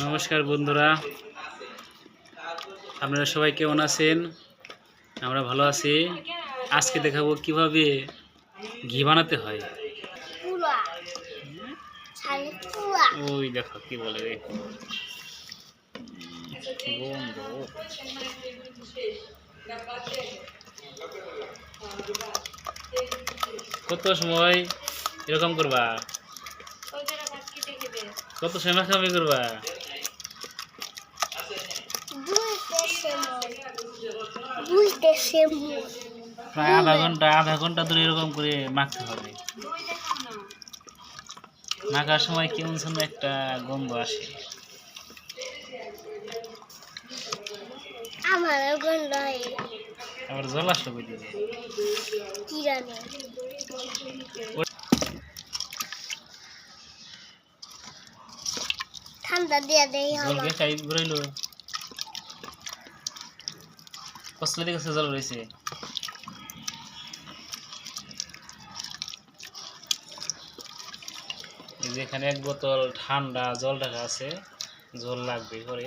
নমস্কার বন্ধুরা। আপনারা সবাই কেমন আছেন? আমরা ভালো আছি। আজকে দেখাবো কীভাবে ঘি বানাতে হয়। ওই দেখো কি বলে। কত সময় এরকম করবা? কত সময় মাখামাখি করবা? প্রায় আধা ঘণ্টা আধা ঘণ্টা ধরে এরকম করে মাখতে হবে। মাখার সময় কেমন যেন একটা গন্ধ আসে। আমার গন্ধ হয়। আবার জল আসলো কই কি জানে। ঠান্ডা দিয়ে দেই জল আমার কে খাই ঘুরাইলো। কসলে কাছে জল রয়েছে। এই যে এখানে এক বোতল ঠান্ডা জল রাখা আছে, জল লাগবে করে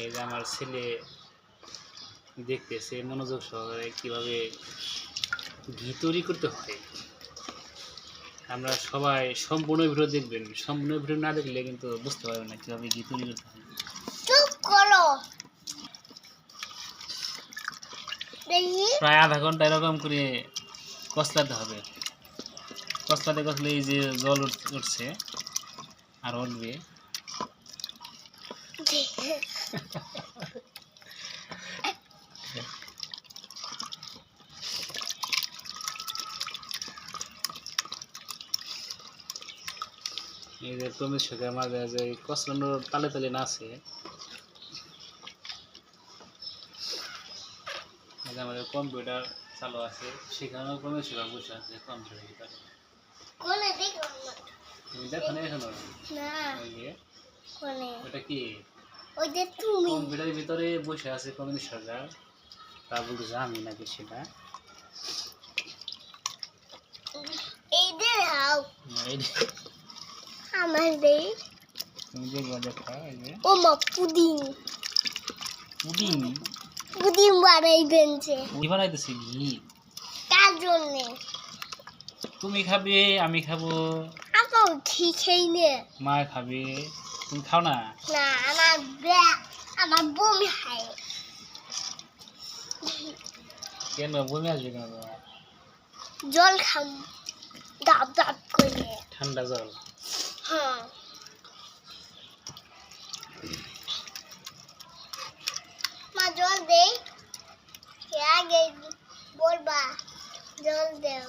এই যে আমার ছেলে দেখতেছে মনোযোগ সহকারে কীভাবে ঘি তৈরি করতে হয়। আমরা সবাই সম্পূর্ণ ভিডিও দেখবেন, সম্পূর্ণ ভিডিও না দেখলে কিন্তু বুঝতে পারবেন না কীভাবে ঘি তৈরি করতে হয় চুপ করো দেখি প্রায় আধা ঘণ্টা এরকম করে কষলাতে হবে। কষলাতে কষলে এই যে জল উঠ- উঠছে আর উঠবে। এই যে সুখের মাঝে যে কষলানোর তালে তালে না আছে আমাদের কম্পিউটার চালু আছে সেখানেও প্রমিত সুখা বসে আছে কম্পিউটারের ভিতরে। তুমি দেখো না এখনও ওটা। কি? ওই যে কম্পিউটারের ভিতরে বসে আছে প্রমিত সরকার তা বলতেছে আমি নাকি সেটা। আমার দেই তুমি দেখবা দেখো ও মা পুদিং পুডিং পুদিং বানাইবেন যে ঘি বানাইতেছে ঘি কার জন্যে? তুমি খাবে আমি খাব। আমার ঘি খেই নে। মা খাবে। তুমি খাও না? না আমার আমার বমি হয়। কেন? বমি আসবে কেন জল খাম দাব দাব করে। ঠান্ডা জল। হ্যাঁ মা জল দেই কে আগে বলবা জল দেও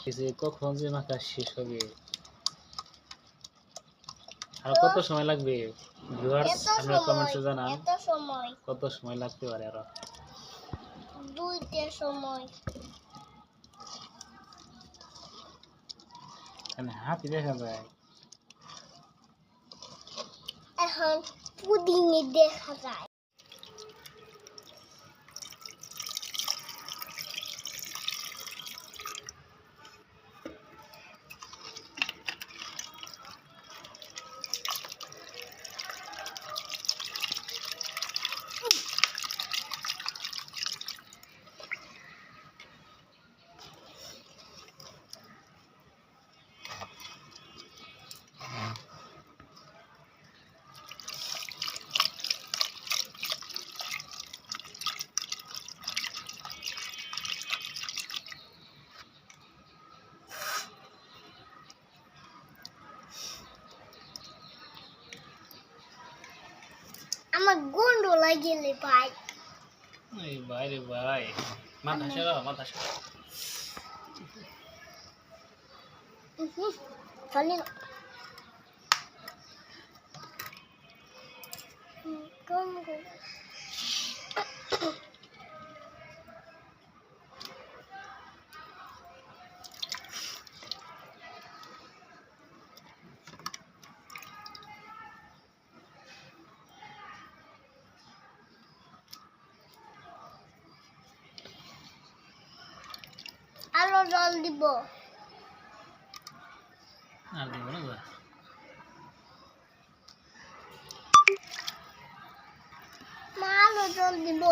এই যে কখন যে মাখা শেষ হবে। আর কত সময় লাগবে? ভিউয়ার্স আপনারা সময় জানান। কত সময় লাগতে পারে আরও? দুইটে সময়। হাতি দেখা যায়। এখন দেখা যায়। chơi gì lại bài. Này bài này bài mắt thấy chưa mắt thấy chưa phải lên. Con জল দিব। আর দিব না যা। মা আলো জল দিব।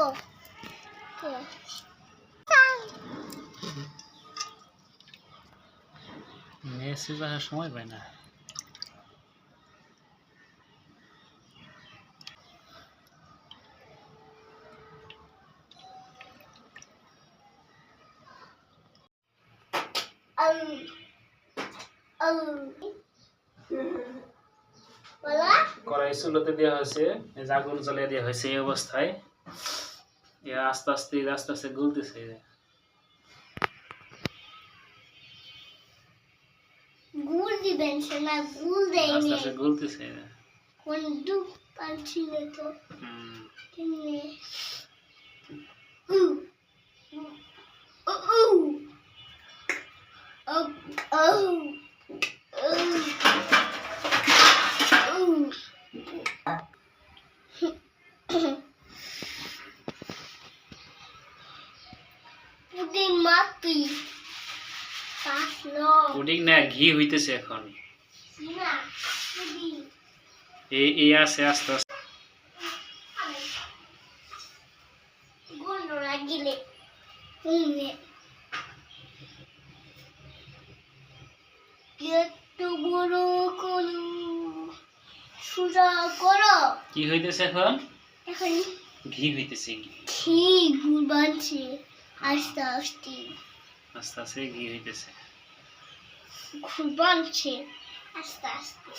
মেসি বাসা সময় পায় না। কড়াই চুলোতে দেওয়া হয়েছে আগুন জ্বালিয়ে দেওয়া হয়েছে এই অবস্থায় আস্তে আস্তে আস্তে আস্তে গলতেছে। দিবেন আস্তে আস্তে কোন পাচ্ছি না তো। হুম। পুডিং না ঘি হইতেছে এখন। এই আছে আস্তে আস্তে। কি হইতেছে এখন? ঘি হইতেছে ঘি। আস্তে আস্তে। আস্তে আস্তে ঘি হইতেছে। বানছে আস্তে আস্তে।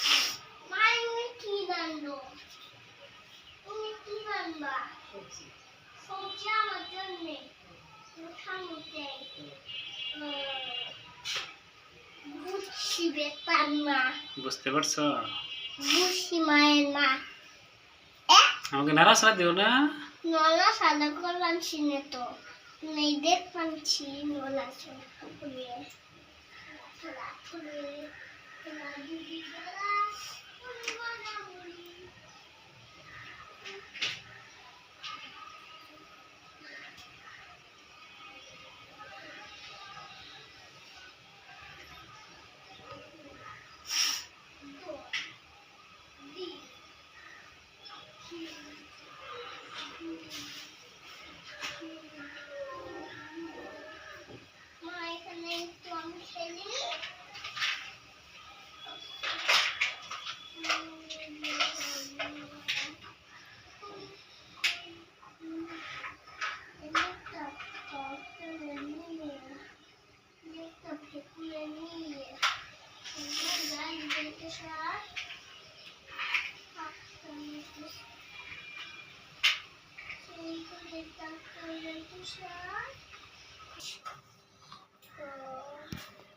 মায়ের কি বানলো তুমি কি বানবা সবজি আমার জন্যে খামুতে বুঝছি বেতার না। বুঝতে পারছ? বুঝছি মায়ের মা। আমাকে নাড়াচাড়া দিও না। নলা সাদা করলাম চিনে তো। নেই দেখ পাচ্ছি নলা ফুলে Can I do these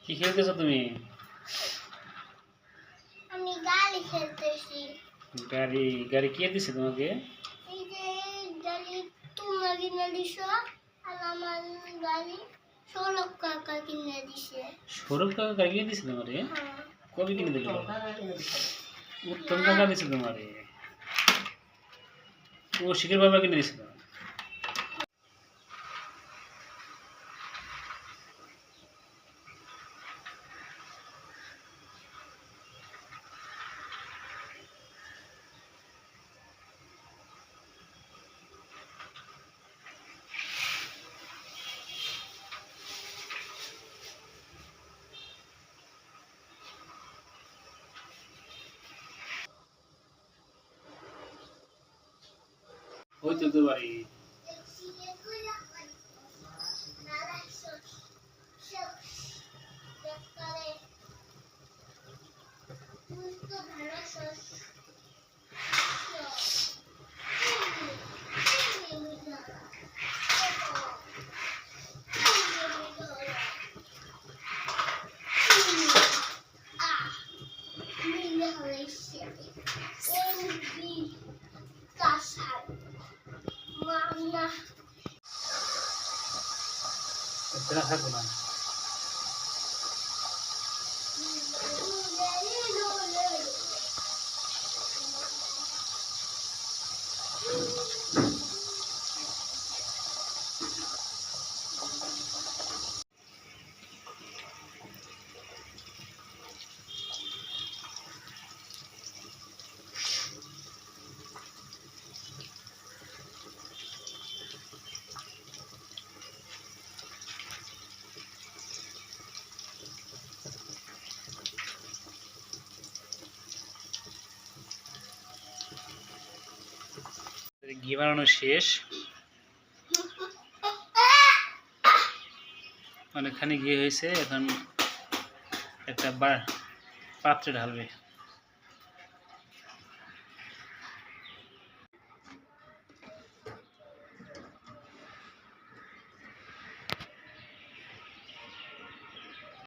কি খেলতেছো তুমি? আমি গালি খেলতেছি। গাড়ি গাড়ি কে দিছে তোমাকে? এই যে গাড়ি তোমরা কিনে দিছ আর আমার গাড়ি ষোলো কাকা কিনে দিছে। সৌরভ কাকা গাড়ি কিনে দিছে তোমারে? হ্যাঁ। কবে কিনে দিল? উত্তম কাকা দিছে তোমারে। ও শিখের বাবা কিনে দিছে তোমার। ওই তো থাকব না। ঘি বানানো শেষ। অনেকখানি ঘি হয়েছে এখন একটা পাত্রে ঢালবে।